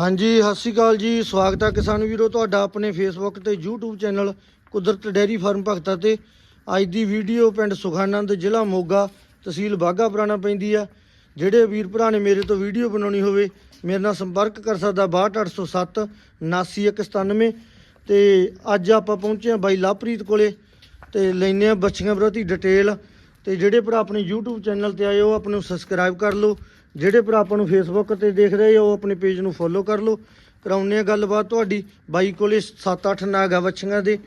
ਹਾਂਜੀ, ਸਤਿ ਸ਼੍ਰੀ ਅਕਾਲ ਜੀ। ਸਵਾਗਤ ਹੈ ਕਿਸਾਨ ਵੀਰੋ ਤੁਹਾਡਾ ਆਪਣੇ ਫੇਸਬੁੱਕ ਤੇ YouTube channel Kudrat dairy farm Bhagta ਤੇ। ਅੱਜ ਦੀ ਵੀਡੀਓ ਪਿੰਡ ਸੁਖਾਨੰਦ, ਜ਼ਿਲ੍ਹਾ ਮੋਗਾ, ਤਹਿਸੀਲ ਬਾਘਾ ਪੁਰਾਣਾ ਪੈਂਦੀ ਆ। ਜਿਹੜੇ ਵੀਰ ਭਰਾ ਨੇ ਮੇਰੇ ਤੋਂ ਵੀਡੀਓ ਬਣਾਉਣੀ ਹੋਵੇ, ਮੇਰੇ ਨਾਲ ਸੰਪਰਕ ਕਰ ਸਕਦਾ 62807 79197 ਤੇ ਅੱਜ ਆਪਾਂ ਪਹੁੰਚੇ ਹਾਂ ਬਾਈ ਲਵਪ੍ਰੀਤ ਕੋਲੇ ਤੇ ਲੈਨੇ ਆ ਬੱਚੀਆਂ ਪ੍ਰਤੀ ਡਿਟੇਲ ਤੇ ਜਿਹੜੇ ਭਰਾ ਆਪਣੇ YouTube ਚੈਨਲ ਤੇ ਆਏ, ਉਹ ਆਪਣੇ ਨੂੰ ਸਬਸਕ੍ਰਾਈਬ ਕਰ ਲਓ। ਜਿਹੜੇ ਭਰਾ ਆਪਾਂ ਨੂੰ Facebook ਤੇ ਦੇਖ ਰਹੇ ਉਹ ਆਪਣੇ ਪੇਜ ਨੂੰ ਫੋਲੋ ਕਰ ਲਓ। ਕਰਾਉਨੇ ਆ ਗੱਲਬਾਤ ਤੁਹਾਡੀ। ਬਾਈ ਕੋਲੇ 7-8 ਨਾਗਾ ਬੱਚੀਆਂ ਦੇ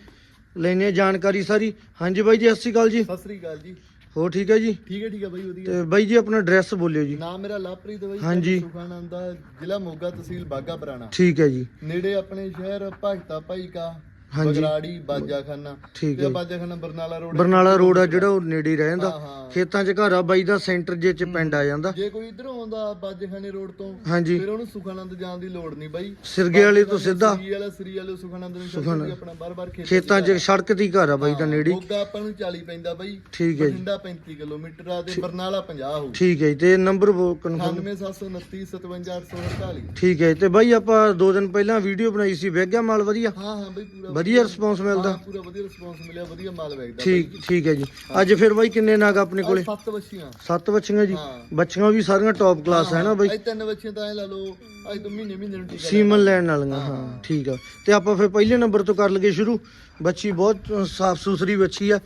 ਲੈਨੇ ਜਾਣਕਾਰੀ ਸਾਰੀ। ਹਾਂਜੀ ਬਾਈ ਜੀ ਸਤਿ ਸ਼੍ਰੀ ਅਕਾਲ ਜੀ। ਸਤਿ ਸ੍ਰੀ ਅਕਾਲ ਜੀ। ਹੋ ਠੀਕ ਹੈ ਜੀ? ਠੀਕ ਹੈ ਠੀਕ ਹੈ ਬਾਈ ਵਧੀਆ। ਤੇ ਬਾਈ ਜੀ ਆਪਣਾ ਐਡਰੈਸ ਬੋਲਿਓ ਜੀ। ਨਾਮ ਮੇਰਾ ਲਵਪ੍ਰੀਤ ਬਾਈ ਹਾਂਜੀ। ਸੁਖਾਨੰਦ ਦਾ ਜ਼ਿਲ੍ਹਾ ਮੋਗਾ ਤਹਿਸੀਲ ਬਾਗਾ ਪੁਰਾਣਾ। ਠੀਕ ਹੈ ਜੀ। ਨੇੜੇ ਆਪਣੇ ਸ਼ਹਿਰ ਭਗਤਾ ਭਾਈ ਕਾ ਹਾਂਜੀ। ਬਗਰਾੜੀ ਬਾਜਾਖਾਨਾ। ਠੀਕ ਤੇ ਹੈ ਬਾਜਾਖਾਨਾ ਬਰਨਾਲਾ ਰੋਡ ਬਰਨਾਲਾ ਰੋਡ ਆ ਜਿਹੜਾ ਉਹ ਨੇੜੇ ਹੀ ਰਹਿੰਦਾ। ਹਾਂ, ਹਾਂ। ਖੇਤਾਂ 'ਚ ਘਰ ਆ ਬਾਈ ਦਾ ਸੈਂਟਰ ਜੇ 'ਚ ਪਿੰਡ ਆ ਜਾਂਦਾ। ਜੇ ਕੋਈ ਇਧਰੋਂ ਆਉਂਦਾ ਬਾਜਾਖਾਨੇ ਰੋਡ ਤੋਂ ਹਾਂਜੀ। ਫਿਰ ਉਹਨੂੰ ਸੁਖਾਨੰਦ ਜਾਣ ਦੀ ਲੋੜ ਨਹੀਂ ਬਾਈ। ਸਿਰਗੇ ਵਾਲੇ ਤੋਂ ਸਿੱਧਾ। ਸ੍ਰੀ ਵਾਲਾ ਸ੍ਰੀ ਵਾਲੇ ਸੁਖਾਨੰਦ ਨੂੰ ਸੁਖਾਨੰਦ। ਛੱਡ ਆਪਣਾ ਬਾਰ-ਬਾਰ ਖੇਤ ਖੇਤਾਂ 'ਚ ਸੜਕ ਦੀ ਘਰ ਆ ਬਾਈ ਦਾ ਨੇੜੇ ਹੀ। ਮੋਗਾ ਆਪਾਂ ਨੂੰ 40 ਪੈਂਦਾ ਬਾਈ। ਠੀਕ ਹੈ ਜੀ। ਬਠਿੰਡਾ 35 ਕਿਲੋਮੀਟਰ ਆ ਤੇ ਬਰਨਾਲਾ 50 ਹੋਊ। ਠੀਕ ਹੈ ਜੀ ਤੇ ਨੰਬਰ ਕਨਫਰਮ 98729 57848 ਠੀਕ ਹੈ ਜੀ, ਤੇ ਬਾਈ ਆਪਾਂ ਦੋ ਦਿਨ ਪਹਿਲਾਂ ਵੀਡੀਓ ਬਣਾਈ ਸੀ ਵੇਗਿਆ ਮਾਲ ਵਧੀਆ। ਹਾਂ ਹਾਂ ਬਈ ਪੂਰਾ ਵਧੀਆ ਰਿਸਪੌਂਸ ਮਿਲਦਾ। ਹਾਂ, ਪੂਰਾ ਵਧੀਆ ਰਿਸਪੌਂਸ ਮਿਲਿਆ ਵਧੀਆ ਮਾਲ ਵੇਚਦਾ ਠੀਕ ਠੀਕ ਹੈ ਜੀ। ਅੱਜ ਫਿਰ ਬਾਈ ਕਿੰਨੇ ਨਾਗ ਆਪਣੇ ਕੋਲੇ? ਸੱਤ ਬੱਚੀਆਂ। ਸੱਤ ਬੱਚੀਆਂ ਜੀ? ਹਾਂ। ਬੱਚੀਆਂ ਵੀ ਸਾਰੀਆਂ ਟੌਪ ਕਲਾਸ ਹੈ ਨਾ ਬਾਈ? ਤਿੰਨ ਬੱਚੀਆਂ ਤਾਂ ਐ ਲਾ ਲਓ ਅੱਜ ਤੋਂ ਮਹੀਨੇ ਮਹੀਨੇ ਨੂੰ ਟੀਕਾ ਸੀਮਨ ਲੈਣ। ਵਾਲੀਆਂ ਹਾਂ। ਠੀਕ ਆ। ਤੇ ਆਪਾਂ ਫਿਰ ਪਹਿਲੇ ਨੰਬਰ ਤੋਂ ਕਰ ਲਈਏ ਸ਼ੁਰੂ। ਬੱਚੀ ਬਹੁਤ ਸਾਫ਼ ਸੁਥਰੀ ਬੱਚੀ ਆ।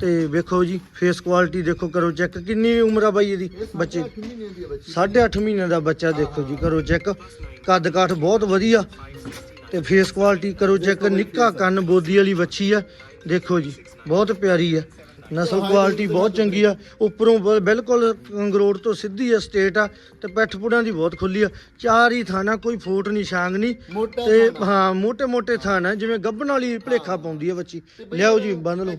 ਤੇ ਵੇਖੋ ਜੀ ਫੇਸ ਕੁਆਲਿਟੀ ਦੇਖੋ ਕਰੋ ਚੈੱਕ ਕਿੰਨੀ ਉਮਰ ਆ ਬਾਈ ਇਹਦੀ ਬੱਚੇ? ਅੱਠ ਮਹੀਨੇ ਦੀ ਆ ਬੱਚੀ। 8.5 ਮਹੀਨੇ ਦਾ ਬੱਚਾ ਦੇਖੋ ਜੀ ਕਰੋ ਚੈੱਕ ਕੱਦ ਕਾਠ ਬਹੁਤ ਵਧੀਆ। ਤੇ ਫੇਸ ਕੁਆਲਿਟੀ ਕਰੋ ਚੈੱਕ ਨਿੱਕਾ ਕੰਨ ਬੋਦੀ ਵਾਲੀ ਵੱਛੀ ਆ, ਦੇਖੋ ਜੀ, ਬਹੁਤ ਪਿਆਰੀ ਆ। ਨਸਲ ਕੁਆਲਿਟੀ ਬਹੁਤ ਚੰਗੀ ਆ। ਉੱਪਰੋਂ ਬਿਲਕੁਲ ਕੰਗਰੋੜ ਤੋਂ ਸਿੱਧੀ ਆ ਸਟੇਟ ਆ ਤੇ ਪੈਠਪੁੜਾਂ ਦੀ ਬਹੁਤ ਖੁੱਲੀ ਆ। ਚਾਰ ਹੀ ਥਾਣਾ ਕੋਈ ਫੋਟ ਨਹੀਂ। ਛਾਂਗ ਨਹੀਂ ਤੇ ਹਾਂ ਮੋٹے ਮੋٹے ਥਾਣਾ ਜਿਵੇਂ ਗੱਭਣ ਵਾਲੀ ਭਲੇਖਾ ਪਾਉਂਦੀ ਆ ਬੱਚੀ। ਲਿਆਓ ਜੀ ਬੰਨ ਲਓ।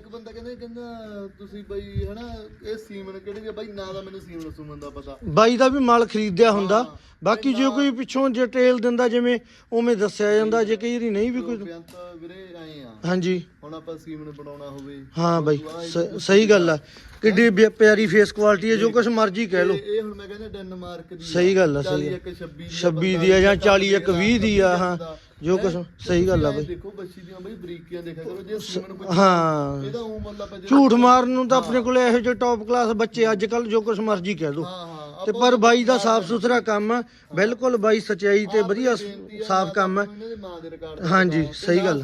ਬਾਈ ਦਾ ਵੀ ਮਾਲ ਖਰੀਦਿਆ ਹੁੰਦਾ। ਬਾਕੀ ਜੇ ਕੋਈ ਪਿੱਛੋਂ ਡਿਟੇਲ ਦਿੰਦਾ ਜਿਵੇਂ ਉਵੇਂ ਦੱਸਿਆ ਜਾਂਦਾ ਜੇ ਕਈ ਨਹੀਂ ਵੀ ਕੋਈ ਹਾਂਜੀ। ਹੁਣ ਆਪਾਂ ਸੀਮਨ ਬਣਾਉਣਾ ਹੋਵੇ। ਹਾਂ ਬਾਈ ਸ- ਸਹੀ ਗੱਲ ਆ। ਕਿੱਡੀ ਬਿ- ਪਿਆਰੀ ਫੇਸ ਕੁਆਲਿਟੀ ਹੈ ਜੋ ਕੁਝ ਮਰਜ਼ੀ ਕਹਿ ਲਓ। ਇਹ ਹੁਣ ਮੈਂ ਕਹਿੰਦਾ ਡੈਨਮਾਰਕ ਦੀ ਸਹੀ ਗੱਲ ਆ, ਸਹੀ 40 ਆ। ਇੱਕ 26 26 ਦੀ ਆ ਜਾਂ 40 ਇੱਕ 20 ਦੀ ਆ ਹਾਂ। ਜੋ ਕੁਝ ਸਹੀ ਗੱਲ ਆ ਬਾਈ। ਦੇਖੋ ਬੱਚੀ ਦੀਆਂ ਬਈ ਬਰੀਕੀਆਂ ਦੇਖਿਆ ਕਰੋ ਜੇ ਸੀਮਨ ਕੋਈ ਹਾਂ। ਇਹਦਾ ਉਹ ਮਤਲਬ ਆਪਾਂ ਜੇ- ਝੂਠ ਮਾਰਨ ਨੂੰ ਤਾਂ ਆਪਣੇ ਕੋਲੇ ਇਹੋ ਜਿਹੇ ਟੌਪ ਕਲਾਸ ਬੱਚੇ ਅੱਜ ਕੱਲ ਜੋ ਕੁਝ ਮਰਜ਼ੀ ਕਹਿ ਦੋ। ਹਾਂ ਹਾਂ। ਤੇ ਪਰ ਬਾਈ ਦਾ ਸਾਫ਼ ਸੁਥਰਾ ਕੰਮ ਆ। ਬਿਲਕੁਲ ਬਾਈ ਸਚਾਈ ਤੇ ਵਧੀਆ ਸਾਫ਼ ਕੰਮ ਆ। ਇਹਨਾਂ ਦੇ ਮਾਂ ਦੇ ਰਿਕਾਰਡ ਹਾਂਜੀ ਸਹੀ ਗੱਲ।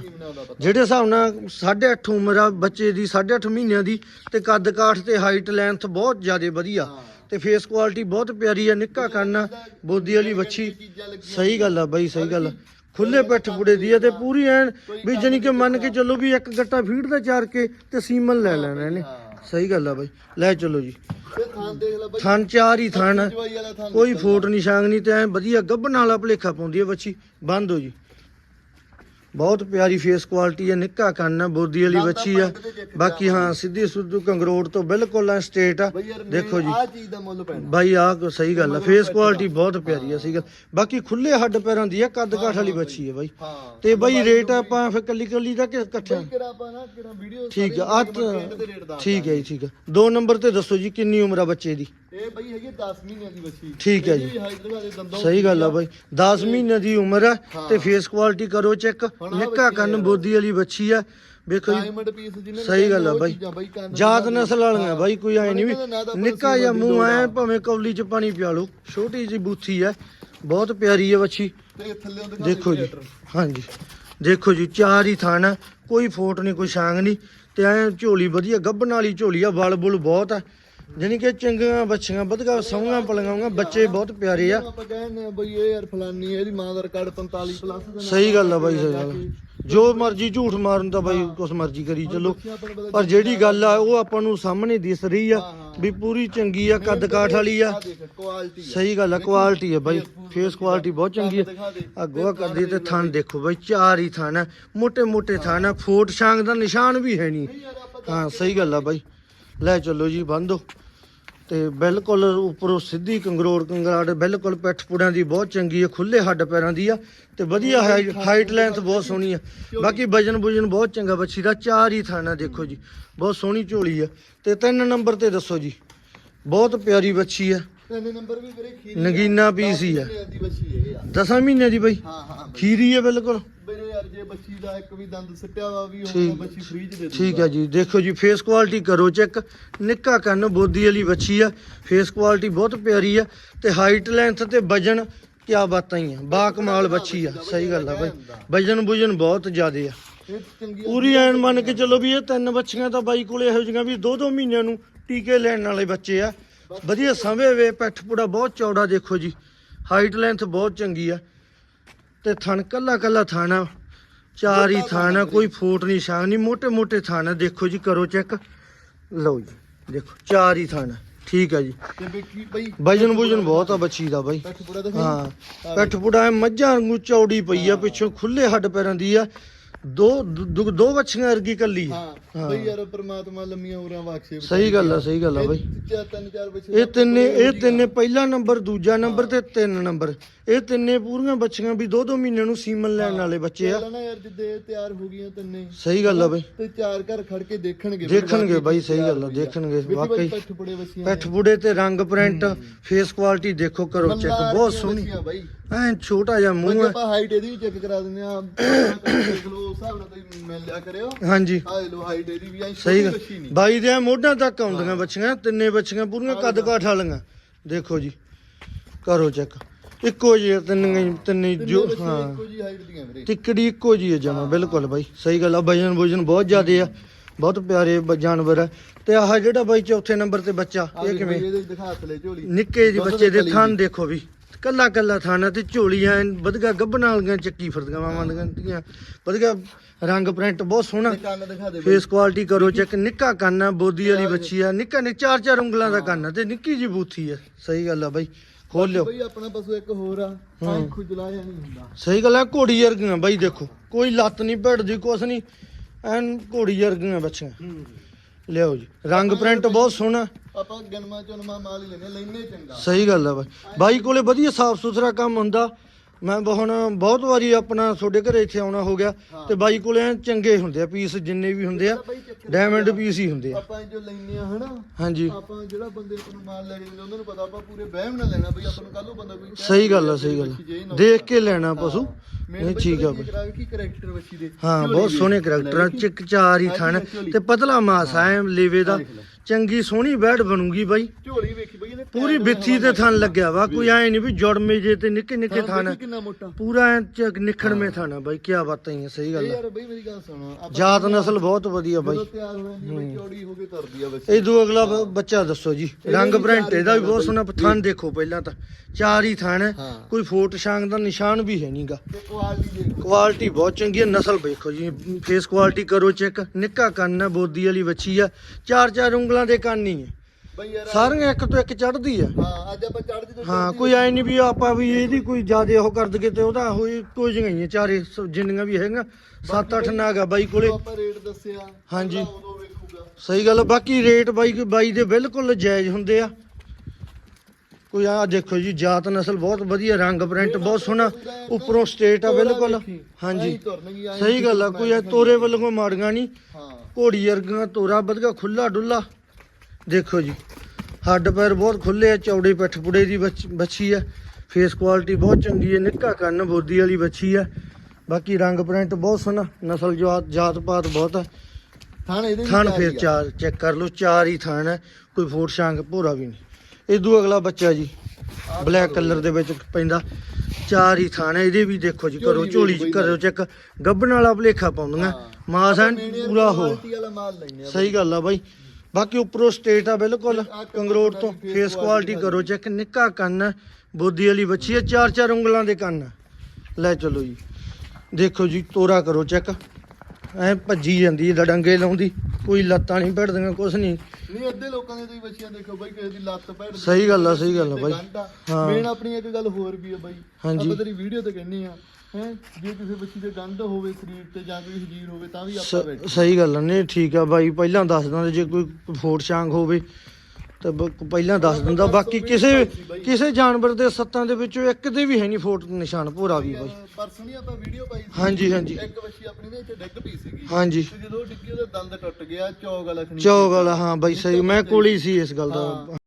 ਜਿਹੜੇ ਹਿਸਾਬ ਨਾਲ 8.5 ਉਮਰ ਆ ਬੱਚੇ ਦੀ 8.5 ਮਹੀਨਿਆਂ ਦੀ ਤੇ ਕੱਦ ਕਾਠ ਤੇ ਹਾਈਟ ਲੈਂਥ ਬਹੁਤ ਜ਼ਿਆਦਾ ਵਧੀਆ। ਤੇ ਫੇਸ ਕੁਆਲਿਟੀ ਬਹੁਤ ਪਿਆਰੀ ਆ ਨਿੱਕਾ ਕੰਨ ਆ ਬੋਦੀ ਵਾਲੀ ਲੱਗੀਆਂ ਸਹੀ ਗੱਲ ਆ ਬਾਈ ਸਹੀ ਗੱਲ ਆ। ਖੁੱਲੇ ਪਿੱਠ ਪੁੜੇ ਦੀ ਆ ਤੇ ਪੂਰੀ ਐਨ ਵੀ ਜਾਣੀ ਕਿ ਮੰਨ ਕੇ ਚੱਲੋ ਵੀ ਇੱਕ ਗੱਟਾ ਫੀਡ ਦਾ ਚਾਰ ਕੇ ਤੇ ਸੀਮਨ ਲੈ ਲੈਣਾ ਇਹਨੇ। ਸਹੀ ਗੱਲ ਆ ਬਾਈ। ਲੈ ਚੱਲੋ ਜੀ। ਤੇ ਥਾਂ ਦੇਖ ਲੈ ਬਈ। ਥਣ ਚਾਰ ਹੀ ਥਣ। ਆ। ਜਵਾਈ ਵਾਲਾ ਥਾਂ ਕੋਈ ਫੋਟ ਨਿਸ਼ਾਨ ਨਹੀਂ ਤੇ ਐ ਵਧੀਆ ਗੱਭਣ ਵਾਲਾ ਭਲੇਖਾ ਪਾਉਂਦੀ ਹੈ ਬੱਚੀ ਬੰਦ ਹੋ ਜੀ। ਬਹੁਤ ਪਿਆਰੀ ਫੇਸ ਕੁਆਲਿਟੀ ਹੈ ਨਿੱਕਾ ਕੰਨ ਹੈ ਬੋਦੀ ਵਾਲੀ ਬੱਚੀ ਆ ਬਾਕੀ ਹਾਂ ਸਿੱਧੀ ਸੁੱਧੂ ਕੰਗਰੋੜ ਤੋਂ ਬਿਲਕੁਲ ਆ। ਸਟੇਟ ਆ ਦੇਖੋ ਜੀ। ਆ ਚੀਜ਼ ਦਾ ਮੁੱਲ ਪੈਣਾ। ਬਾਈ ਆ ਸਹੀ ਗੱਲ ਆ। ਫੇਸ ਕੁਆਲਿਟੀ ਬਹੁਤ ਪਿਆਰੀ ਆ ਸਹੀ ਗੱਲ। ਬਾਕੀ ਖੁੱਲੇ ਹੱਡ ਪੈਰਾਂ ਦੀ ਆ ਕੱਦ ਕਾਠ ਵਾਲੀ ਬੱਚੀ ਹੈ ਬਾਈ। ਤੇ ਬਾਈ ਰੇਟ ਆਪਾਂ ਫਿਰ ਕੱਲੀ ਕੱਲੀ ਦਾ ਕਿ ਇਕੱਠਾ? ਠੀਕ ਆ ਆ ਠੀਕ ਹੈ ਜੀ ਠੀਕ ਹੈ ਦੋ ਨੰਬਰ ਤੇ ਦੱਸੋ ਜੀ ਕਿੰਨੀ ਉਮਰ ਆ ਬੱਚੇ ਦੀ? ਇਹ ਬਈ ਹੈਗੀ 10 ਮਹੀਨਿਆਂ ਦੀ ਬੱਚੀ। ਠੀਕ ਹੈ ਜੀ। ਸਹੀ ਗੱਲ ਆ ਬਾਈ। 10 ਮਹੀਨੇ ਦੀ ਉਮਰ ਆ ਤੇ ਫੇਸ ਕੁਆਲਿਟੀ ਕਰੋ ਚੈੱਕ ਨਿੱਕਾ ਕੰਨ ਬੋਦੀ ਵਾਲੀ ਬੱਚੀ ਆ। ਵੇਖੋ ਜੀ। ਡਾਇਮੰਡ ਪੀਸ ਜਿਹਨੇ ਸਹੀ ਗੱਲ ਆ ਬਾਈ। ਜਾਤ ਨਸਲ ਵਾਲੀਆਂ। ਬਾਈ ਕੋਈ ਐ ਨਹੀਂ ਵੀ ਨਿੱਕਾ ਜਿਹਾ ਮੂੰਹ ਐ ਭਾਵੇਂ ਕੌਲੀ 'ਚ ਪਾਣੀ ਪਿਆ ਲਓ। ਛੋਟੀ ਜਿਹੀ ਬੂਥੀ ਐ ਬਹੁਤ ਪਿਆਰੀ ਐ ਬੱਚੀ ਉਹਦੇ ਦੇਖੋ ਜੀ। ਹਾਂਜੀ। ਦੇਖੋ ਜੀ ਚਾਰ ਹੀ ਥਾਣ ਕੋਈ ਫੋਟ ਨਹੀਂ ਕੋਈ ਛਾਂਗ ਨਹੀਂ ਤੇ ਐ ਝੋਲੀ ਵਧੀਆ ਗੱਭਣ ਵਾਲੀ ਝੋਲੀ ਆ। ਬਲ ਬੁਲ ਬਹੁਤ ਆ। ਜਾਨੀ ਕਿ ਚੰਗੀਆਂ ਬੱਚੀਆਂ ਵਧਗਾ ਸੌਂਗਾ ਪਲਗਾਉਂਗਾ ਬੱਚੇ ਬਹੁਤ ਪਿਆਰੇ ਆ। ਸਹੀ ਗੱਲ ਆ ਬਾਈ ਸਹੀ ਜੋ ਮਰਜ਼ੀ ਝੂਠ ਮਾਰਨ ਤਾਂ ਬਾਈ ਕੁਛ ਮਰਜ਼ੀ ਕਰੀ ਚੱਲੋ। ਪਰ ਜਿਹੜੀ ਗੱਲ ਆ ਉਹ ਆਪਾਂ ਨੂੰ ਸਾਹਮਣੇ ਦਿਸ ਰਹੀ ਆ ਵੀ ਪੂਰੀ ਚੰਗੀ ਆ ਕੱਦ ਕਾਠ ਵਾਲੀ ਆ। ਸਹੀ ਗੱਲ ਆ ਕੁਆਲਿਟੀ ਆ ਬਾਈ। ਫੇਸ ਕੁਆਲਿਟੀ ਬਹੁਤ ਚੰਗੀ ਆ। ਅੱਗੋਂ ਕਰਦੀ ਤੇ ਥਾਂ ਦੇਖੋ ਬਾਈ ਚਾਰ ਹੀ ਥਾਂ ਆ ਮੋٹے ਮੋٹے ਥਣ ਆ ਫੋਟ ਸ਼ਾਂਗ ਦਾ ਨਿਸ਼ਾਨ ਵੀ ਹੈ ਨਹੀਂ। ਹਾਂ ਸਹੀ ਗੱਲ ਆ ਬਾਈ। ਲੈ ਚੱਲੋ ਜੀ ਬੰਦੋ ਤੇ ਬਿਲਕੁਲ ਉੱਪਰੋਂ ਸਿੱਧੀ ਕੰਗਰੋੜ ਕੰਗਰਾੜ ਬਿਲਕੁਲ ਪਿੱਠ ਪੁੜਾਂ ਦੀ ਬਹੁਤ ਚੰਗੀ ਆ ਖੁੱਲੇ ਹੱਡ ਪੈਰਾਂ ਦੀ ਆ ਤੇ ਵਧੀਆ ਹਾਈਟ ਲੈਂਥ ਬਹੁਤ ਸੋਹਣੀ ਆ। ਬਾਕੀ ਵਜਨ ਵਜਨ ਬਹੁਤ ਚੰਗਾ ਬੱਚੀ ਦਾ ਚਾਰ ਹੀ ਥਾਣਾ ਦੇਖੋ ਜੀ ਬਹੁਤ ਸੋਹਣੀ ਝੋਲੀ ਆ। ਤੇ ਤਿੰਨ ਨੰਬਰ ਤੇ ਦੱਸੋ ਜੀ ਬਹੁਤ ਪਿਆਰੀ ਬੱਚੀ ਆ। ਤਿੰਨ ਨੰਬਰ ਵੀ ਵੀਰੇ ਖੀਰੀ ਨਗੀਨਾ ਪੀਸ ਹੀ ਆ। ਦੀ ਬੱਚੀ ਇਹ ਆ। ਦਸਾਂ ਮਹੀਨਿਆਂ ਦੀ ਬਈ। ਹਾਂ ਹਾਂ। ਖੀਰੀ ਹੈ ਬਿਲਕੁਲ। ਬੱਚੀ ਦਾ ਇੱਕ ਵੀ ਦੰਦ ਸਿੱਟਿਆ ਵਾ ਵੀ ਠੀਕ। ਹੋਣਾ ਬੱਚੀ ਫ੍ਰੀ ਚ ਦੇ ਦੂਗਾ। ਠੀਕ ਹੈ ਜੀ ਦੇਖੋ ਜੀ ਫੇਸ ਕੁਆਲਿਟੀ ਕਰੋ ਚੈੱਕ ਨਿੱਕਾ ਕੰਨ ਬੋਦੀ ਵਾਲੀ ਬੱਚੀ ਆ ਫੇਸ ਕੁਆਲਿਟੀ ਬਹੁਤ ਪਿਆਰੀ ਆ ਤੇ ਹਾਈਟ ਲੈਂਥ ਤੇ ਵਜਨ ਕਿਆ ਬਾਤਾਂ ਹੀ ਆ ਬਾ ਕਮਾਲ ਬੱਚੀ ਆ ਸਹੀ ਗੱਲ ਆ ਬਈ। ਵਜਨ ਬੁਜਨ ਬਹੁਤ ਜ਼ਿਆਦੇ ਆ। ਇਹ ਚੰਗੀ ਪੂਰੀ ਐਨ ਮੰਨ ਕੇ ਚੱਲੋ ਵੀ ਇਹ ਤਿੰਨ ਬੱਚੀਆਂ ਤਾਂ ਬਾਈ ਕੋਲੇ ਇਹੋ ਜਿਹੀਆਂ ਵੀ ਦੋ ਦੋ ਮਹੀਨਿਆਂ ਨੂੰ ਟੀਕੇ ਲੈਣ ਵਾਲੇ ਬੱਚੇ ਆ। ਵਧੀਆ ਸੰਭੇ ਵੇ ਪੈਠ ਪੂੜਾ ਬਹੁਤ ਚੌੜਾ ਦੇਖੋ ਜੀ। ਹਾਈਟ ਲੈਂਥ ਬਹੁਤ ਚੰਗੀ ਆ। ਤੇ ਥਣ ਕੱਲਾ ਕੱਲਾ ਥਾਣਾ। ਚਾਰ ਹੀ ਥਾਨ ਕੋਈ ਫੋਟ ਨਿਸ਼ਾਨ ਨਹੀਂ ਮੋٹے ਮੋਟੇ ਥਾਨ ਆ ਦੇਖੋ ਜੀ ਕਰੋ ਚੈੱਕ। ਲਓ ਜੀ ਦੇਖੋ ਚਾਰ ਹੀ ਥਾਨ ਠੀਕ ਹੈ ਜੀ। ਵਜਨ ਵਜਨ ਬਹੁਤ ਆ ਬੱਚੀ ਦਾ ਬਾਈ। ਹਾਂ ਪੱਠਪੂੜਾ ਮੱਝਾਂ ਵਾਂਗੂ ਚੌੜੀ ਪਈ ਆ ਪਿੱਛੋਂ ਖੁੱਲੇ ਹੱਡ ਪੈਰਾਂ ਦੀ ਆ। ਦੋ ਦੋ ਦੋ ਬੱਚੀਆਂ ਵਰਗੀ ਕੱਲੀ ਹਾਂ। ਹਾਂ। ਬਈ ਯਾਰ ਪ੍ਰਮਾਤਮਾ ਲੰਮੀਆਂ ਉਮਰਾਂ ਬਖਸ਼ੇ ਸਹੀ ਗੱਲ ਆ ਸਹੀ ਗੱਲ ਆ ਬਾਈ। ਇਹ ਚਾਰ ਤਿੰਨ ਚਾਰ ਬੱਚੇ ਇਹ ਤਿੰਨੇ ਇਹ ਤਿੰਨੇ ਪਹਿਲਾ ਨੰਬਰ ਦੂਜਾ ਨੰਬਰ ਤੇ ਤਿੰਨ ਨੰਬਰ। ਇਹ ਤਿੰਨੇ ਪੂਰੀਆਂ ਬੱਚੀਆਂ ਵੀ ਦੋ ਦੋ ਮਹੀਨਿਆਂ ਨੂੰ ਸੀਮਨ ਲੈਣ ਵਾਲੇ ਬੱਚੇ ਆ। ਚੱਲ ਨਾ ਯਾਰ ਜਿੱਦੇ ਇਹ ਤਿਆਰ ਹੋ ਗਈਆਂ ਤਿੰਨੇ। ਸਹੀ ਗੱਲ ਆ ਬਾਈ। ਤੇ ਚਾਰ ਘਰ ਖੜ ਕੇ ਦੇਖਣਗੇ ਵੀ ਦੇਖਣਗੇ ਬਾਈ ਸਹੀ ਗੱਲ ਆ। ਦੇਖਣਗੇ ਵਾਕਈ। ਪੈਠ ਪੂੜੇ ਬੱਚੀਆਂ ਪੈਠ ਬੁੜੇ ਤੇ ਰੰਗ ਪ੍ਰਿੰਟ ਫੇਸ ਕੁਆਲਿਟੀ ਦੇਖੋ ਕਰੋ ਚੈੱਕ ਬਹੁਤ ਸੋਹਣੀ। ਬਾਈ। ਐ ਛੋਟਾ ਜਿਹਾ ਮੂੰਹ ਹੈ ਆਪਾਂ ਹਾਈਟ ਇਹਦੀ ਵੀ ਚੈੱਕ ਕਰਾ ਦਿੰਦੇ ਆ ਦੇਖ ਲਓ। ਉਸ ਹਿਸਾਬ ਨਾਲ ਤੁਸੀਂ ਮਿਲ ਲਿਆ ਕਰਿਓ। ਹਾਂਜੀ। ਆ ਲੋ ਹਾਈਟ ਇਹਦੀ ਵੀ ਐ ਸਹੀ ਗੱਲ। ਬੱਚੀ ਨਹੀਂ। ਬਾਈ ਦੇ ਮੋਢਾਂ ਤੱਕ ਆਉਂਦੀਆਂ ਬੱਚੀਆਂ ਤਿੰਨੇ ਬੱਚੀਆਂ ਪੂਰੀਆਂ ਕੱਦ ਕਾਠ ਵਾਲੀਆਂ। ਦੇਖੋ ਜੀ ਕਰੋ ਚੈੱਕ। ਇੱਕੋ ਜਿਹੇ ਤਿੰਨੇ ਹੀ- ਤਿੰਨੇ ਹੀ ਜੋ ਬੱਚੀਆਂ ਹਾਂ। ਇੱਕੋ ਜੀ ਹਾਈਟ ਦੀਆਂ ਵੀਰੇ। ਟਿਕੜੀ ਇੱਕੋ ਜੀ ਹੈ ਜਮਾ ਬਿਲਕੁਲ ਬਾਈ। ਸਹੀ ਗੱਲ ਆ ਵਜਨ ਵਜਨ ਬਹੁਤ ਜ਼ਿਆਦੇ ਆ। ਬਹੁਤ ਪਿਆਰੇ ਬ- ਜਾਨਵਰ ਆ। ਤੇ ਆਹ ਜਿਹੜਾ ਬਾਈ ਚੌਥੇ ਨੰਬਰ ਤੇ ਬੱਚਾ ਆ ਇਹ ਦੇਖ ਕਿਵੇਂ? ਬਈ ਇਹਦੇ ਦਿਖਾ ਥਲੇ ਝੋਲੀ। ਨਿੱਕੇ ਦੁੱਧ ਬੱਚੇ ਦੇ ਥਣ ਦੇਖੋ ਵੀ। ਕੱਲਾ ਕੱਲਾ ਥਾਣਾ ਤੇ ਝੋਲੀਆਂ ਵਧੀਆ ਗੱਭਣ ਵਾਲੀਆਂ ਚੱਕੀ ਫਿਰਦੀਆਂ ਮਾਵਾਂ ਦੀਆਂ। ਵਧੀਆ ਰੰਗ ਪ੍ਰਿੰਟ ਬਹੁਤ ਸੋਹਣਾ। ਫੇਸ ਕੁਆਲਿਟੀ ਕਰੋ ਚੈੱਕ ਨਿੱਕਾ ਕੰਨ ਆ ਬੋਦੀ ਵਾਲੀ ਬੱਚੀ ਆ। ਨਿੱਕਾ ਨਿੱਕਾ ਚਾਰ ਚਾਰ ਉਂਗਲਾਂ ਦਾ ਕੰਨ ਆ ਤੇ ਨਿੱਕੀ ਜੀ ਬੂਥੀ ਆ। ਸਹੀ ਗੱਲ ਆ ਬਾਈ ਖੋਲ ਲਿਓ ਬਈ ਆਪਣਾ ਪਸ਼ੂ ਇੱਕ ਹੋਰ ਆ ਐ ਖੁਜਲਾ ਜਾਂ ਨਹੀਂ ਹੁੰਦਾ। ਸਹੀ ਗੱਲ ਆ ਘੋੜੀ ਵਰਗੀਆਂ ਬਾਈ ਦੇਖੋ ਕੋਈ ਲੱਤ ਨਹੀਂ ਭਿੜਦੀ ਕੁਛ ਨਹੀਂ। ਐਨ ਘੋੜੀ ਵਰਗੀਆਂ ਬੱਚੀਆਂ। ਲਿਆਓ ਜੀ ਰੰਗ ਪ੍ਰਿੰਟ ਬਹੁਤ ਸੋਹਣਾ। ਆਪਾਂ ਗਨਮਾ ਚੁਨਮਾ ਮਾਲ ਹੀ ਲੈਨੇ ਲੈਨੇ ਚੰਗਾ। ਸਹੀ ਗੱਲ ਆ ਬਾਈ। ਬਾਈ ਕੋਲੇ ਵਧੀਆ ਸਾਫ਼ ਸੁਥਰਾ ਕੰਮ ਹੁੰਦਾ। ਮੈਂ ਹੁਣ ਬਹੁਤ ਵਾਰੀ ਆਪਣਾ ਤੁਹਾਡੇ ਘਰੇ ਇੱਥੇ ਆਉਣਾ ਹੋ ਗਿਆ ਤੇ ਬਾਈ ਕੋਲੇ ਐਨ ਚੰਗੇ ਹੁੰਦੇ ਆ ਪੀਸ ਜਿੰਨੇ ਵੀ ਹੁੰਦੇ ਆ ਬਈ ਡਾਇਮੰਡ ਪੀਸ ਹੀ ਹੁੰਦੇ ਆ। ਆਪਾਂ ਜੋ ਲੈਨੇ ਆ ਹਨਾ? ਹਾਂਜੀ। ਆਪਾਂ ਜਿਹੜਾ ਬੰਦੇ ਨੂੰ ਮਾਲ ਲੈ ਕੇ ਦਿੰਦੇ ਉਹਨਾਂ ਨੂੰ ਪਤਾ ਆਪਾਂ ਪੂਰੇ ਵਹਿਮ ਨਾਲ ਲੈਣਾ ਬਈ ਆਪਾਂ ਨੂੰ ਕੱਲ ਨੂੰ ਬੰਦਾ ਕੋਈ ਕਹਿ ਸਹੀ ਗੱਲ ਆ ਸਹੀ ਗੱਲ ਆ। ਦੇਖ ਕੇ ਲੈਣਾ ਪਸ਼ੂ ਨਹੀਂ ਬਈ ਠੀਕ ਆ ਪਤਾ ਕੀ ਕਰੈਕਟਰ ਬੱਚੀ ਦੇ। ਹਾਂ ਬਹੁਤ। ਸੋਹਣੇ ਕਰੈਕਟਰ ਆ ਚਿਕ ਚਾਰ ਹੀ ਥਣ ਤੇ ਪਤਲਾ ਮਾਸ ਆ ਐਂ ਲੇਵੇ ਦਾ। ਚੰਗੀ ਸੋਹਣੀ ਬੈੜ ਬਣੂਗੀ ਬਾਈ। ਝੋਲੀ ਵੇਖੀ ਪੂਰੀ ਬਿੱਥੀ ਤੇ ਥਣ ਲੱਗਿਆ ਵਾ ਕੋਈ ਐ ਨਹੀਂ ਵੀ ਜੁੜਮੇ ਜੇ ਤੇ ਨਿੱਕੇ ਨਿੱਕੇ ਥਣ ਦੇਖੀ ਕਿੰਨਾ ਮੋਟਾ? ਪੂਰਾ ਐ ਚ ਨਿਖੜਵੇਂ ਥਣ ਆ ਬਾਈ ਕੀ ਬਾਤਾਂ ਹੀ ਸਹੀ ਗੱਲ ਆ। ਯਾਰ ਬਈ ਮੇਰੀ ਗੱਲ ਸੁਣ ਆਪਾਂ ਜਾਤ ਨਸਲ ਬਹੁਤ ਵਧੀਆ ਬਾਈ। ਜਦੋਂ ਤਿਆਰ ਹੋ। ਜਾਂਦੀ ਬਈ ਚੌੜੀ ਹੋ ਕੇ ਤੁਰਦੀ ਆ ਬੱਚੀ। ਇਹ ਦੋ ਅਗਲਾ ਬ- ਬੱਚਾ ਦੱਸੋ ਜੀ ਰੰਗ ਪ੍ਰਿੰਟ ਇਹਦਾ ਵੀ ਬਹੁਤ ਸੋਹਣਾ ਥਣ ਦੇਖੋ ਪਹਿਲਾਂ ਤਾਂ ਚਾਰ ਹੀ ਥਣ ਹੈ ਹਾਂ। ਕੋਈ ਫੋਟ ਸ਼ਾਂਗ ਦਾ ਨਿਸ਼ਾਨ ਵੀ ਹੈ ਨਹੀਂਗਾ ਤੇ ਕੁਆਲਿਟੀ ਦੇਖੋ। ਕੁਆਲਿਟੀ ਬਹੁਤ ਚੰਗੀ ਹੈ ਨਸਲ ਵੇਖੋ ਜੀ ਫੇਸ ਕੁਆਲਿਟੀ ਕਰੋ ਚੈੱਕ ਨਿੱਕਾ ਕੰਨ ਹੈ ਬੋਦੀ ਵਾਲੀ ਬੱਚੀ ਆ ਚਾਰ ਚਾਰ ਉਂਗਲਾਂ ਦੇ ਕੰਨ ਹੀ ਹੈ ਬਈ ਯਾਰ ਸਾਰੀਆਂ ਇੱਕ ਤੋਂ ਇੱਕ ਚੜਦੀ ਆ। ਹਾਂ ਅੱਜ ਆਪਾਂ ਚੜ੍ਹਦੀ ਤੋਂ ਹਾਂ ਕੋਈ ਐ ਨਹੀਂ ਵੀ ਆਪਾਂ ਵੀ ਇਹਦੀ ਕੋਈ ਜ਼ਿਆਦਾ ਉਹ ਕਰ ਦਗੇ ਤੇ ਉਹਦਾ ਹੋਈ ਕੋਈ ਜਗਾਈਆਂ ਚਾਰੇ ਸ- ਜਿੰਨੀਆਂ ਵੀ ਹੈਗੀਆਂ 7-8 ਨਾਗਾ ਬਾਈ ਕੋਲੇ। ਜਦੋਂ ਆਪਾਂ ਰੇਟ ਦੱਸਿਆ ਹਾਂਜੀ। ਅਗਲਾ ਉਦੋਂ ਵੇਖੂਗਾ। ਸਹੀ ਗੱਲ ਆ, ਬਾਕੀ ਰੇਟ ਬਾਈ ਬਾਈ ਦੇ ਬਿਲਕੁਲ ਜਾਇਜ਼ ਹੁੰਦੇ ਆ। ਕੋਈ ਆ ਦੇਖੋ ਜੀ ਜਾਤ ਨਸਲ ਬਹੁਤ ਵਧੀਆ ਰੰਗ ਪ੍ਰਿੰਟ ਬਹੁਤ ਸੋਹਣਾ ਉੱਪਰੋਂ ਸਟੇਟ ਆ ਬਿਲਕੁਲ। ਹਾਂਜੀ। ਸਹੀ ਗੱਲ ਆ ਕੋਈ ਐ ਤੋਰੇ ਵੱਲੋਂ ਮਾੜੀਆਂ ਨਹੀਂ ਹਾਂ। ਘੋੜੀ ਵਰਗੀਆਂ ਤੋਰਾ ਵਧੀਆ ਖੁੱਲਾ ਡੁੱਲਾ ਦੇਖੋ ਜੀ ਹੱਡ ਪੈਰ ਬਹੁਤ ਖੁੱਲੇ ਆ ਚੌੜੇ ਪਿੱਠ ਪੁੜੇ ਦੀ ਬੱਚ- ਆ ਫੇਸ ਕੁਆਲਿਟੀ ਬਹੁਤ ਚੰਗੀ ਹੈ ਨਿੱਕਾ ਕੰਨ ਬੋਦੀ ਵਾਲੀ ਬੱਚੀ ਆ ਬਾਕੀ ਰੰਗ ਪ੍ਰਿੰਟ ਬਹੁਤ ਸੋਹਣਾ ਨਸਲ ਜਾਤ ਜਾਤ ਪਾਤ ਬਹੁਤ ਆ। ਥਾਣ ਇਹਦੇ ਥਣ ਫਿਰ ਹੀ। ਚਾਰ ਚੈੱਕ ਕਰ ਲਓ ਚਾਰ ਹੀ ਥਣ ਹੈ ਕੋਈ ਫੋਟ ਸ਼ਾਂਗ ਭੋਰਾ ਵੀ ਨਹੀਂ। ਇਦੋਂ ਅਗਲਾ ਬੱਚਾ ਜੀ ਬਲੈਕ ਕਲਰ ਦੇ ਵਿੱਚ ਪੈਂਦਾ ਚਾਰ ਹੀ ਥਣ ਹੈ ਇਹਦੇ ਵੀ ਦੇਖੋ ਜੀ ਕਰੋ ਝੋਲੀ ਬਈ ਕਰੋ ਚੈੱਕ ਗੱਬਣ ਵਾਲਾ ਭਲੇਖਾ ਪਾਉਂਦੀਆਂ ਹਾਂ। ਮਾਸ ਐਨ ਮੇਨ ਪੂਰਾ ਹੋ। ਸਹੀ ਗੱਲ ਆ ਬਾਈ। ਬਾਕੀ ਉੱਪਰੋਂ ਸਟੇਟ ਆ ਬਿਲਕੁਲ ਆਹ ਕੰਗਰੋਟ ਤੋਂ ਫੇਸ ਕੁਆਲਿਟੀ ਕਰੋ ਚੈੱਕ ਨਿੱਕਾ ਕੰਨ ਬੋਦੀ ਵਾਲੀ ਬੱਚੀ ਹੈ ਚਾਰ ਚਾਰ ਉਂਗਲਾਂ ਦੇ ਕੰਨ। ਲੈ ਚਲੋ ਜੀ ਦੇਖੋ ਜੀ ਤੋਰਾ ਕਰੋ ਚੈੱਕ ਐ ਭੱਜੀ ਜਾਂਦੀ ਡੰਗੇ ਲਾਉਂਦੀ ਕੋਈ ਲੱਤਾਂ ਨਹੀਂ ਭਿੜਦੀਆਂ ਕੁਛ ਨਹੀਂ ਨਹੀਂ ਅੱਧੇ ਲੋਕਾਂ ਦੇ ਤੁਸੀਂ ਬੱਚਿਆਂ ਦੇਖੋ ਬਾਈ ਕਿਸੇ ਦੀ ਲੱਤ ਪੈੜ ਸਹੀ ਗੱਲ ਆ, ਸਹੀ ਗੱਲ ਆ ਬਾਈ। ਹਾਂ। ਮੇਨ ਆਪਣੀ ਇੱਕ ਗੱਲ ਹੋਰ ਵੀ ਆ ਬਾਈ। ਆਪਾਂ ਤੇਰੀ ਵੀਡੀਓ ਤੇ ਕਹਿੰਨੇ ਆ ਹੈ? ਜੇ ਕਿਸੇ ਬੱਚੀ ਦੇ ਗੰਢ ਹੋਵੇ ਸਰੀਰ ਤੇ ਜਾਂ ਕੋਈ ਹਜੀਰ ਹੋਵੇ ਤਾਂ ਵੀ ਆਪਾਂ ਬੈਠੇ ਸਹੀ ਗੱਲ ਆ ਨਹੀਂ ਠੀਕ ਆ ਬਾਈ। ਪਹਿਲਾਂ ਦੱਸ ਦਿੰਦਾ ਜੇ ਕੋਈ ਫੋਟ ਸ਼ਾਂਗ ਹੋਵੇ ਤਾਂ ਬ- ਪਹਿਲਾਂ ਦੱਸ ਦਿੰਦਾ। ਬਾਕੀ ਕਿਸੇ ਕਿਸੇ ਜਾਨਵਰ ਦੇ ਸੱਤਾਂ ਦੇ ਵਿੱਚੋਂ ਇੱਕ ਦੇ ਵੀ ਹੈ ਨਹੀਂ ਫੋਟ ਨਿਸ਼ਾਨ ਭੋਰਾ ਵੀ ਬਾਈ। ਪਰਸੋਂ ਨਹੀਂ ਆਪਾਂ ਵੀਡੀਓ ਪਾਈ ਸੀ ਹਾਂਜੀ ਹਾਂਜੀ। ਇੱਕ ਬੱਚੀ ਆਪਣੀ ਦੇ ਇੱਥੇ ਡਿੱਗ ਪਈ ਸੀਗੀ। ਹਾਂਜੀ। ਤੇ ਜਦੋਂ ਉਹ ਡਿੱਗੀ ਉਹਦਾ ਦੰਦ ਟੁੱਟ ਗਿਆ ਚੌਗ ਵਾਲਾ ਖਣੀ ਚੌਗ ਵਾਲਾ ਹਾਂ ਬਾਈ ਸਹੀ। ਮੈਂ ਕੋਲੀ ਸੀ ਇਸ ਗੱਲ ਦਾ। ਹਾਂ।